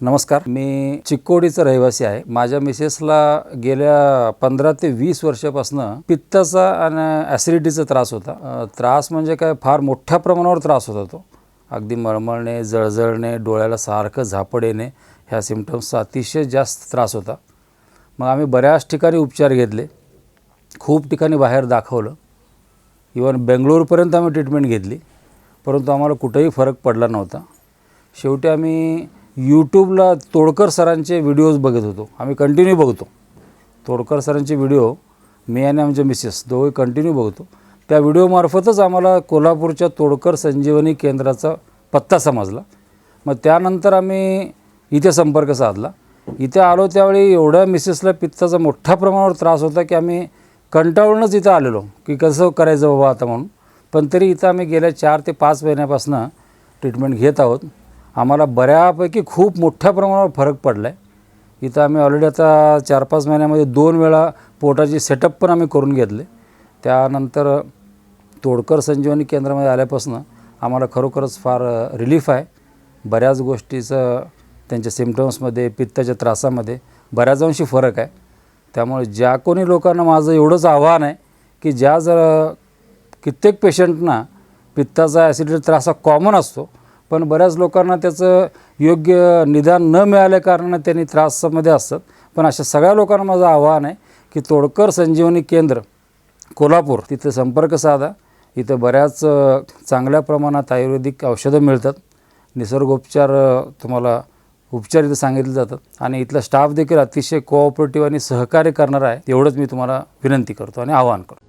नमस्कार. मी चिक्कोडीचा रहिवासी आहे. माझ्या मिसेसला गेल्या पंधरा ते वीस वर्षापासून पित्ताचा आणि ॲसिडिटीचा त्रास होता. त्रास म्हणजे काय? फार मोठ्या प्रमाणावर त्रास होता तो अगदी मळमळणे जळजळणे डोळ्याला सारखं झापड येणे ह्या सिमटम्सचा अतिशय जास्त त्रास होता. मग आम्ही बऱ्याच ठिकाणी उपचार घेतले. खूप ठिकाणी बाहेर दाखवलं. इवन बेंगळूरपर्यंत आम्ही ट्रीटमेंट घेतली. परंतु आम्हाला कुठेही फरक पडला नव्हता. शेवटी आम्ही यूट्यूबला तोडकर सरांचे व्हिडिओज बघत होतो. आम्ही कंटिन्यू बघतो. तोडकर सरांचे व्हिडिओ मी आणि आमचे मिसेस दोघे कंटिन्यू बघतो. त्या व्हिडिओमार्फतच आम्हाला कोल्हापूरच्या तोडकर संजीवनी केंद्राचा पत्ता समजला. मग त्यानंतर आम्ही इथे संपर्क साधला. इथे आलो त्यावेळी एवढ्या मिसेसला पित्ताचा मोठ्या प्रमाणावर त्रास होता की आम्ही कंटाळूनच इथं आलेलो की कसं करायचं बाबा आता म्हणून. पण तरी इथं आम्ही गेल्या चार ते पाच महिन्यापासून ट्रीटमेंट घेत आहोत. आम्हाला बऱ्यापैकी खूप मोठ्या प्रमाणावर फरक पडला आहे इथं आम्ही ऑलरेडी आता चार पाच महिन्यामध्ये दोन वेळा पोटाची सेटअप पण आम्ही करून घेतले. त्यानंतर तोडकर संजीवनी केंद्रामध्ये आल्यापासून आम्हाला खरोखरच फार रिलीफ आहे. बऱ्याच गोष्टीचं त्यांच्या सिमटम्समध्ये पित्ताच्या त्रासामध्ये बऱ्याच अंशी फरक आहे. त्यामुळे ज्या कोणी लोकांना माझं एवढंच आव्हान आहे की ज्या जर कित्येक पेशंटना पित्ताचा ॲसिडिटी त्रास हा कॉमन असतो पण बऱ्याच लोकांना त्याचं योग्य निदान न मिळाल्या कारणानं त्यांनी त्रासामध्ये असतात. पण अशा सगळ्या लोकांना माझं आव्हान आहे की तोडकर संजीवनी केंद्र कोल्हापूर तिथे संपर्क साधा. इथं बऱ्याच चांगल्या प्रमाणात आयुर्वेदिक औषधं मिळतात. निसर्गोपचार तुम्हाला उपचार इथं सांगितले जातात. आणि इथला स्टाफ देखील अतिशय कोऑपरेटिव्ह आणि सहकार्य करणार आहे. एवढंच मी तुम्हाला विनंती करतो आणि आवाहन करतो.